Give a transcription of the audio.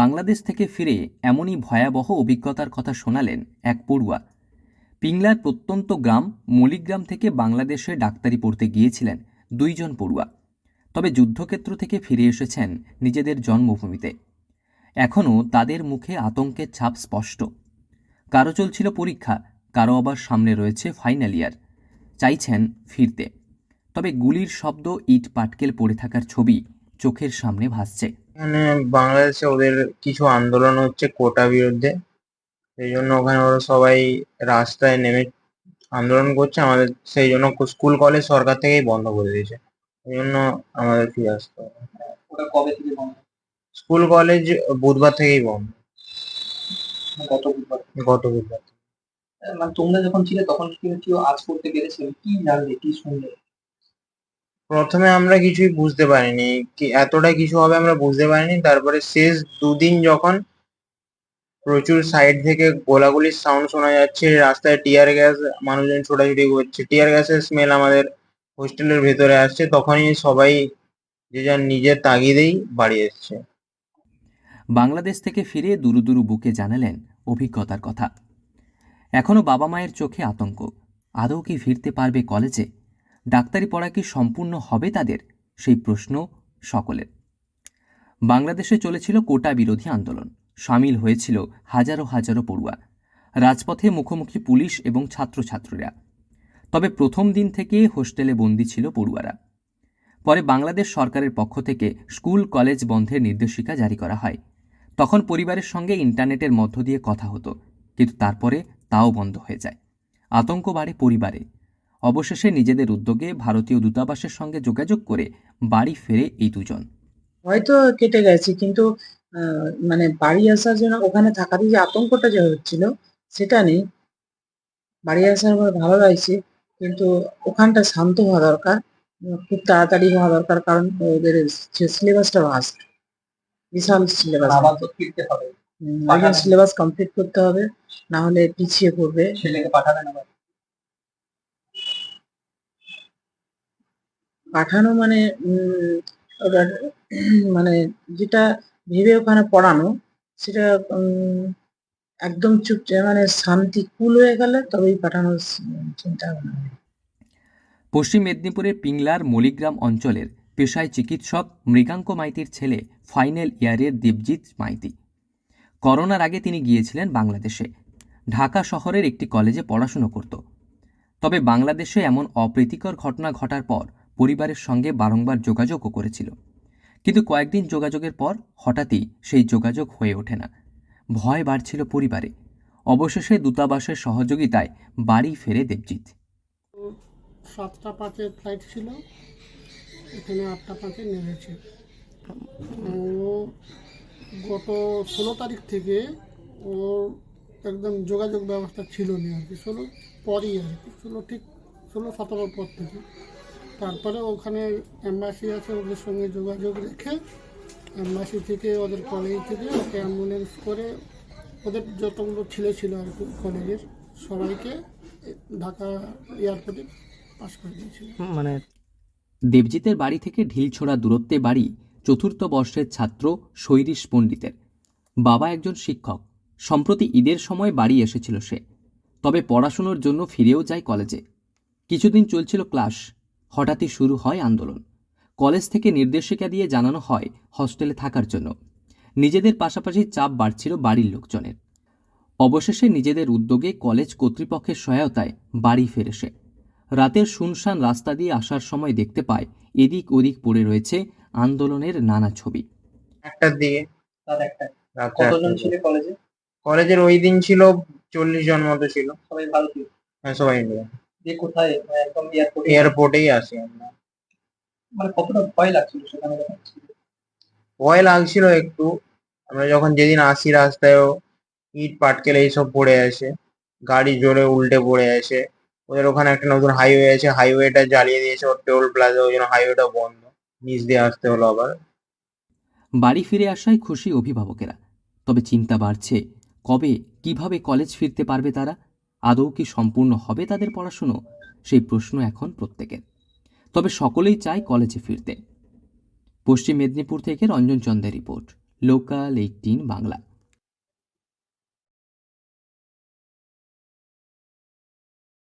বাংলাদেশ থেকে ফিরে এমনই ভয়াবহ অভিজ্ঞতার কথা শোনালেন এক পড়ুয়া। পিংলার প্রত্যন্ত গ্রাম মলিগ্রাম থেকে বাংলাদেশে ডাক্তারি পড়তে গিয়েছিলেন দুইজন পড়ুয়া। তবে যুদ্ধক্ষেত্র থেকে ফিরে এসেছেন নিজেদের জন্মভূমিতে। এখনও তাদের মুখে আতঙ্কের ছাপ স্পষ্ট। কারও চলছিল পরীক্ষা কারও আবার সামনে রয়েছে ফাইনাল ইয়ার। চাইছেন ফিরতে। তবে গুলির শব্দ ইট পাটকেল পড়ে থাকার ছবি চোখের সামনে ভাসছে। এখানে বাংলাদেশে ওদের কিছু আন্দোলন হচ্ছে কোটা বিরুদ্ধে। সেই জন্য ওখানে ওরা সবাই রাস্তায় নেমে আন্দোলন করছে। আমাদের সেই জন্য স্কুল কলেজ সরকার থেকেই বন্ধ করে দিয়েছে। এই জন্য আমাদের ফিরে আসতে হবে। ওটা কবে থেকে বন্ধ? স্কুল কলেজ বুধবার থেকেই বন্ধ। গত বুধবার গত বুধবার মানে তোমরা যখন ছিলে তখন কি কেউ আজ করতে পেরেছিল কি জানলে কি শুনলে প্রথমে আমরা কিছুই বুঝতে পারিনি কি এতটা কিছু হবে আমরা বুঝতে পারিনি। তারপরে শেষ দুদিন যখন প্রচুর সাইড থেকে গোলাগুলির সাউন্ড শোনা যাচ্ছে, রাস্তায় টিয়ার গ্যাস মানুষজন ছোটাছুটি করছে টিয়ার গ্যাসের স্মেল আমাদের হোস্টেলের ভেতরে আসছে, তখনই সবাই যে যার নিজের তাগিদেই বাড়ি এসছে। বাংলাদেশ থেকে ফিরে দুরু দুরু বুকে জানালেন অভিজ্ঞতার কথা। এখনও বাবা মায়ের চোখে আতঙ্ক। আদৌ কি ফিরতে পারবে কলেজে? ডাক্তারি পড়া কি সম্পূর্ণ হবে তাদের? সেই প্রশ্ন সকলের। বাংলাদেশে চলেছিল কোটা বিরোধী আন্দোলন। সামিল হয়েছিল হাজারো হাজারো পড়ুয়া। রাজপথে মুখোমুখি পুলিশ এবং ছাত্রছাত্রীরা। তবে প্রথম দিন থেকে হোস্টেলে বন্দি ছিল পড়ুয়ারা। পরে বাংলাদেশ সরকারের পক্ষ থেকে স্কুল, কলেজ বন্ধের নির্দেশিকা জারি করা হয়। তখন পরিবারের সঙ্গে ইন্টারনেটের মধ্য দিয়ে কথা হতো, কিন্তু তারপরে তাও বন্ধ হয়ে যায়। আতঙ্ক বাড়ে পরিবারে। অবশেষে নিজেদের উদ্যোগে ভারতীয় দূতাবাসের সঙ্গে যোগাযোগ করে বাড়ি ফেরে এই দুজন। হয়তো কেটে গেছে কিন্তু আহ, মানে বাড়ি আসার জন্য ওখানে থাকাতে যে আতঙ্কটা যে হচ্ছিল সেটা নেই। বাড়ি আসার পর ভালো লাগছে কিন্তু ওখানটা শান্ত হওয়া দরকার খুব তাড়াতাড়ি হওয়া দরকার কারণ ওদের সিলেবাসটা ভাস্ট বিশাল সিলেবাস। সিলেবাস কমপ্লিট করতে হবে না হলে পিছিয়ে পড়বে। ছেলেকে পাঠাবেন আবার। পাঠানো মানে ওটার মানে যেটা ভেবে ওখানে পড়ানো, সেটা একদম চুপ মানে শান্তি কুল হয়ে গেলে তবেই পাঠানোর চিন্তা ভাবনা। পশ্চিম মেদিনীপুরের পিংলার মলিগ্রাম অঞ্চলের পেশায় চিকিৎসক মৃগাঙ্ক মাইতির ছেলে ফাইনাল ইয়ারের দেবজিৎ মাইতি। করোনার আগে তিনি গিয়েছিলেন বাংলাদেশে। ঢাকা শহরের একটি কলেজে পড়াশুনো করত। তবে বাংলাদেশে এমন অপ্রীতিকর ঘটনা ঘটার পর পরিবারের সঙ্গে বারংবার যোগাযোগও করেছিল। কিন্তু কয়েকদিন যোগাযোগের পর হঠাৎই সেই যোগাযোগ হয়ে ওঠে না। ভয় বাড়ছিল পরিবারে। অবশেষে দূতাবাসের সহযোগিতায় বাড়ি ফেরে দেবজিৎ। সাতটা পাঁচের ফ্লাইট ছিল। এখানে আটটা পাঁচে নেমেছে। গত ষোলো তারিখ থেকে ওর একদম যোগাযোগ ব্যবস্থা ছিল না আর কি। ষোলো পরই আর কি। ষোলো ঠিক ষোলো সতেরোর পর থেকে। তারপরে ওখানে অ্যাম্বাসি আছে, ওদের সঙ্গে যোগাযোগ রেখে অ্যাম্বাসি থেকে, ওদের কলেজ থেকে ওকে অ্যাম্বুলেন্স করে, ওদের যতগুলো ছেলে ছিল আর কি কলেজের সবাইকে ঢাকা এয়ারপোর্টে পাস করে দিয়েছিল। মানে দেবজিতের বাড়ি থেকে ঢিলছোড়া দূরত্বে বাড়ি চতুর্থ বর্ষের ছাত্র শৈরিশ পণ্ডিতের। বাবা একজন শিক্ষক, সম্প্রতি ঈদের সময় বাড়ি এসেছিল সে, তবে পড়াশুনোর জন্য ফিরেও যায় কলেজে। কিছুদিন চলছিল ক্লাস হঠাৎই শুরু হয় আন্দোলন। কলেজ থেকে নির্দেশিকা দিয়ে জানানো হয় হস্টেলে থাকার জন্য। নিজেদের পাশাপাশি চাপ বাড়ছিল বাড়ির লোকজনের। অবশেষে নিজেদের উদ্যোগে কলেজ কর্তৃপক্ষের সহায়তায় বাড়ি ফেরে সে। রাতের শুনশান রাস্তা দিয়ে আসার সময় দেখতে পায় এদিক ওদিক পড়ে রয়েছে আন্দোলনের নানা ছবি। একটার দিকে। তার একটা। রাত কতজন ছিল কলেজে? কলেজের ওই দিন ছিল চল্লিশ জন মতো ছিল। সবাই ভারতীয় হ্যাঁ সবাই যে কোথায় একদম এয়ারপোর্টে এয়ারপোর্টেই আসি আমরা। মানে কতটা ভয় লাগছিল সেখানে ভয় লাগছিল একটু। আমরা যখন যেদিন আসি রাস্তায়ও ইট পাটকেল এইসব পড়ে আছে। গাড়ি জোরে উল্টে পড়ে আছে। ওদের ওখানে একটা নতুন হাইওয়ে আছে। হাইওয়েটা জ্বালিয়ে দিয়েছে ওর টোল প্লাজা ওই জন্য হাইওয়েটা বন্ধ। নিচ দিয়ে আসতে হলো আবার। বাড়ি ফিরে আসায় খুশি অভিভাবকেরা। তবে চিন্তা বাড়ছে কবে কীভাবে কলেজ ফিরতে পারবে তারা? আদৌ কি সম্পূর্ণ হবে তাদের পড়াশুনো? সেই প্রশ্ন এখন প্রত্যেকের। তবে সকলেই চায় কলেজে ফিরতে। পশ্চিম মেদিনীপুর থেকে রঞ্জন চন্দের রিপোর্ট। Local eighteen Bangla.